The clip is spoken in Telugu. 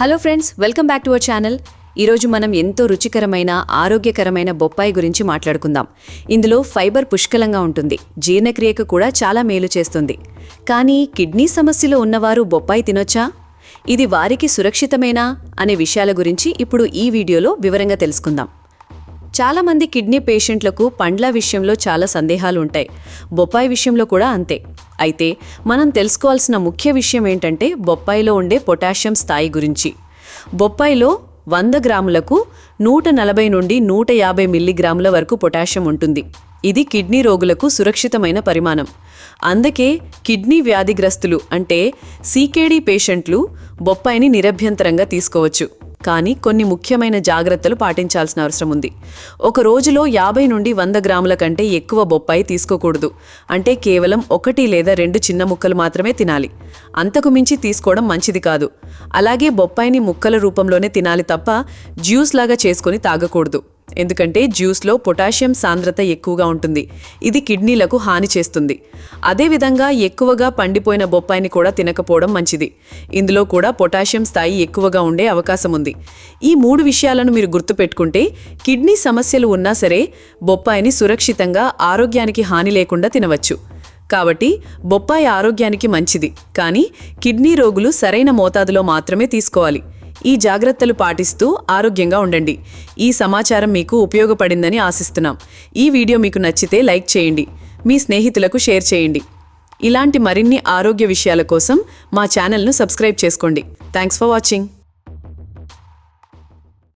Hello friends welcome back to our channel ఈరోజు మనం ఎంతో రుచికరమైన ఆరోగ్యకరమైన బొప్పాయి గురించి మాట్లాడుకుందాం. ఇందులో ఫైబర్ పుష్కలంగా ఉంటుంది. జీర్ణక్రియకు కూడా చాలా మేలు చేస్తుంది. కానీ కిడ్నీ సమస్యలు ఉన్నవారు బొప్పాయి తినొచ్చా? ఇది వారికి సురక్షితమేనా? అనే విషయాల గురించి ఇప్పుడు ఈ వీడియోలో వివరంగా తెలుసుకుందాం. చాలామంది కిడ్నీ పేషెంట్లకు పండ్ల విషయంలో చాలా సందేహాలు ఉంటాయి. బొప్పాయి విషయంలో కూడా అంతే. అయితే మనం తెలుసుకోవాల్సిన ముఖ్య విషయం ఏంటంటే బొప్పాయిలో ఉండే పొటాషియం స్థాయి గురించి. బొప్పాయిలో వంద గ్రాములకు నూట నలభై నుండి నూట యాభై మిల్లీగ్రాముల వరకు పొటాషియం ఉంటుంది. ఇది కిడ్నీ రోగులకు సురక్షితమైన పరిమాణం. అందుకే కిడ్నీ వ్యాధిగ్రస్తులు అంటే సీకేడీ పేషెంట్లు బొప్పాయిని నిరభ్యంతరంగా తీసుకోవచ్చు. కానీ కొన్ని ముఖ్యమైన జాగ్రత్తలు పాటించాల్సిన అవసరం ఉంది. ఒక రోజులో యాభై నుండి వంద గ్రాముల కంటే ఎక్కువ బొప్పాయి తీసుకోకూడదు. అంటే కేవలం ఒకటి లేదా రెండు చిన్న ముక్కలు మాత్రమే తినాలి. అంతకు మించి తీసుకోవడం మంచిది కాదు. అలాగే బొప్పాయిని ముక్కల రూపంలోనే తినాలి తప్ప జ్యూస్ లాగా చేసుకొని తాగకూడదు. ఎందుకంటే జ్యూస్లో పొటాషియం సాంద్రత ఎక్కువగా ఉంటుంది. ఇది కిడ్నీలకు హాని చేస్తుంది. అదేవిధంగా ఎక్కువగా పండిపోయిన బొప్పాయిని కూడా తినకపోవడం మంచిది. ఇందులో కూడా పొటాషియం స్థాయి ఎక్కువగా ఉండే అవకాశం ఉంది. ఈ మూడు విషయాలను మీరు గుర్తుపెట్టుకుంటే కిడ్నీ సమస్యలు ఉన్నా సరే బొప్పాయిని సురక్షితంగా ఆరోగ్యానికి హాని లేకుండా తినవచ్చు. కాబట్టి బొప్పాయి ఆరోగ్యానికి మంచిది. కానీ కిడ్నీ రోగులు సరైన మోతాదులో మాత్రమే తీసుకోవాలి. ఈ జాగ్రత్తలు పాటిస్తూ ఆరోగ్యంగా ఉండండి. ఈ సమాచారం మీకు ఉపయోగపడిందని ఆశిస్తున్నాం. ఈ వీడియో మీకు నచ్చితే లైక్ చేయండి. మీ స్నేహితులకు షేర్ చేయండి. ఇలాంటి మరిన్ని ఆరోగ్య విషయాల కోసం మా ఛానల్ను సబ్స్క్రైబ్ చేసుకోండి. Thanks for watching